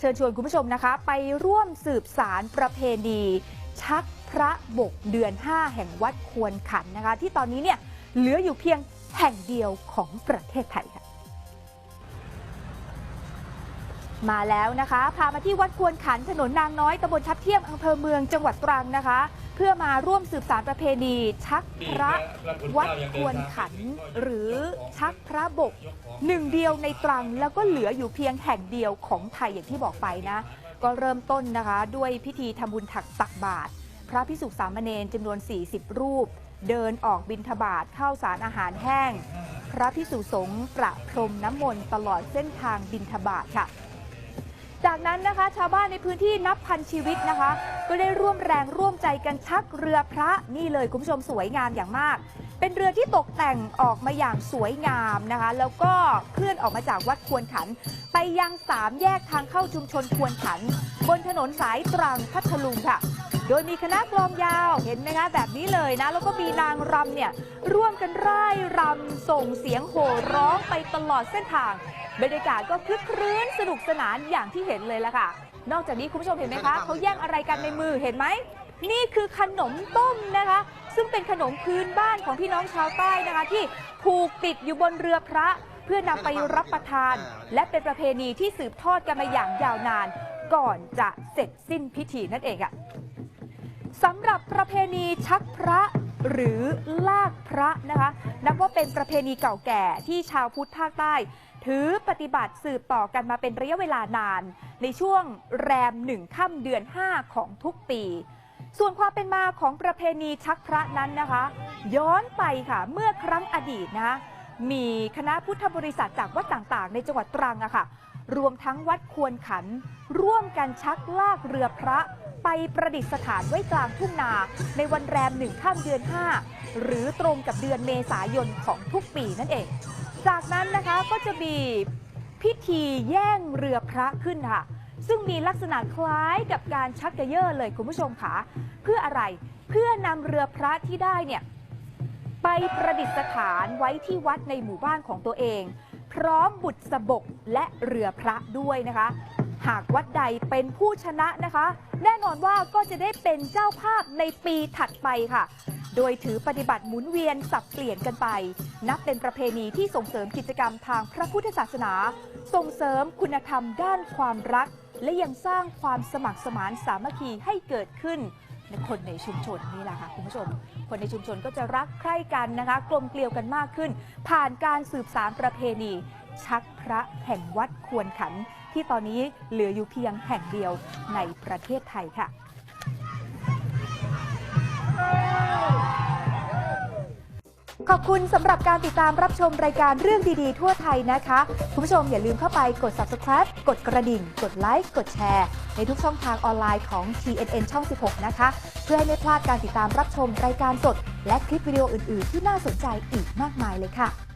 เชิญชวนคุณผู้ชมนะคะ ไปร่วมสืบสารประเพณี ชักพระบกเดือน 5 แห่งวัดควรขันนะคะ ที่ตอนนี้เนี่ยเหลืออยู่เพียงแห่งเดียวของประเทศไทยค่ะ มาแล้วนะคะ พามาที่วัดควรขันถนนนางน้อยตำบลทับเทียมอำเภอเมืองจังหวัดตรังนะคะ เพื่อมาร่วมสืบสารประเพณี ชักพระวัดควรขัน หรือชักพระบก หนึ่งเดียวในตรังแล้วก็เหลืออยู่เพียงแห่งเดียวของไทยอย่างที่บอกไปนะ ก็เริ่มต้นนะคะ ด้วยพิธีทำบุญถักตักบาตรพระพิสุสามเณรจำนวน 40 รูป เดินออกบิณฑบาตเข้าสารอาหารแห้ง พระพิสุสงฆ์ประพรมน้ำมนต์ตลอดเส้นทางบิณฑบาตค่ะ จากนั้นนะคะชาวบ้านในพื้นที่นับพันชีวิตนะคะ ก็ได้ร่วมแรงร่วมใจกันชักเรือพระนี่เลยคุณผู้ชมสวยงามอย่างมาก เป็นเรือที่ตกแต่งออกมาอย่างสวยงามนะคะ แล้วก็เคลื่อนออกมาจากวัดควรขัน ไปยังสามแยกทางเข้าชุมชนควรขัน บนถนนสายตรังพัทลุงค่ะ โดยมีคณะกลองยาวเห็นไหมคะแบบนี้เลยนะ แล้วก็มีนางรำเนี่ยร่วมกันร่ายรำส่งเสียงโห่ร้องไปตลอดเส้นทาง บรรยากาศก็คึกครื้นสนุกสนานอย่างที่เห็นเลยละค่ะ นอกจากนี้คุณผู้ชมเห็นไหมคะเขาแย่งอะไรกันในมือเห็นไหมนี่คือขนมต้มนะคะ ซึ่งเป็นขนมพื้นบ้านของพี่น้องชาวใต้นะคะ ที่ผูกติดอยู่บนเรือพระเพื่อนำไปรับประทาน และเป็นประเพณีที่สืบทอดกันมาอย่างยาวนาน ก่อนจะเสร็จสิ้นพิธีนั่นเองอะ สำหรับประเพณีชักพระหรือลากพระนะคะ นับว่าเป็นประเพณีเก่าแก่ที่ชาวพุทธภาคใต้ ถือปฏิบัติสืบต่อกันมาเป็นระยะเวลานาน ในช่วงแรมหนึ่งค่ำเดือน 5 ของทุกปี ส่วนความเป็นมาของประเพณีชักพระนั้นนะคะ ย้อนไปค่ะเมื่อครั้งอดีตนะมีคณะพุทธบริษัทจากวัดต่างๆ ในจังหวัดตรังอะค่ะรวมทั้งวัดควรขัน ร่วมกันชักลากเรือพระ ไปประดิษฐานไว้กลางทุ่งนา ในวันแรมหนึ่งค่ำเดือน 5 หรือตรงกับเดือนเมษายนของทุกปีนั่นเอง จากนั้นนะคะก็จะมีพิธีแย่งเรือพระขึ้นค่ะ ซึ่งมีลักษณะคล้ายกับการชักกระเยอะเลยคุณผู้ชมค่ะเพื่ออะไรเพื่อนำเรือพระที่ได้เนี่ยไปประดิษฐานไว้ที่วัดในหมู่บ้านของตัวเอง พร้อมบุตรสบกและเรือพระด้วยนะคะ หากวัดใดเป็นผู้ชนะนะคะ แน่นอนว่าก็จะได้เป็นเจ้าภาพในปีถัดไปค่ะ โดยถือปฏิบัติหมุนเวียนสับเปลี่ยนกันไป นับเป็นประเพณีที่ส่งเสริมกิจกรรมทางพระพุทธศาสนา ส่งเสริมคุณธรรมด้านความรัก และยังสร้างความสมัครสมานสามัคคีให้เกิดขึ้นในคนในชุมชนนี่แหละค่ะคุณผู้ชม คนในชุมชนก็จะรักใคร่กันนะคะ กลมเกลียวกันมากขึ้น ผ่านการสืบสารประเพณี ชักพระแห่งวัดควรขัน ที่ตอนนี้เหลืออยู่เพียงแห่งเดียวในประเทศไทยค่ะขอบคุณสำหรับการติดตามรับชมรายการเรื่องดีๆ ทั่วไทยนะคะ คุณผู้ชมอย่าลืมเข้าไปกด subscribe กดกระดิ่ง กดไลค์ กดแชร์ ในทุกช่องทางออนไลน์ของ TNN ช่อง 16 นะคะ เพื่อให้ไม่พลาดการติดตามรับชมรายการสด และคลิปวิดีโออื่น ๆ ที่น่าสนใจอีกมากมายเลยค่ะ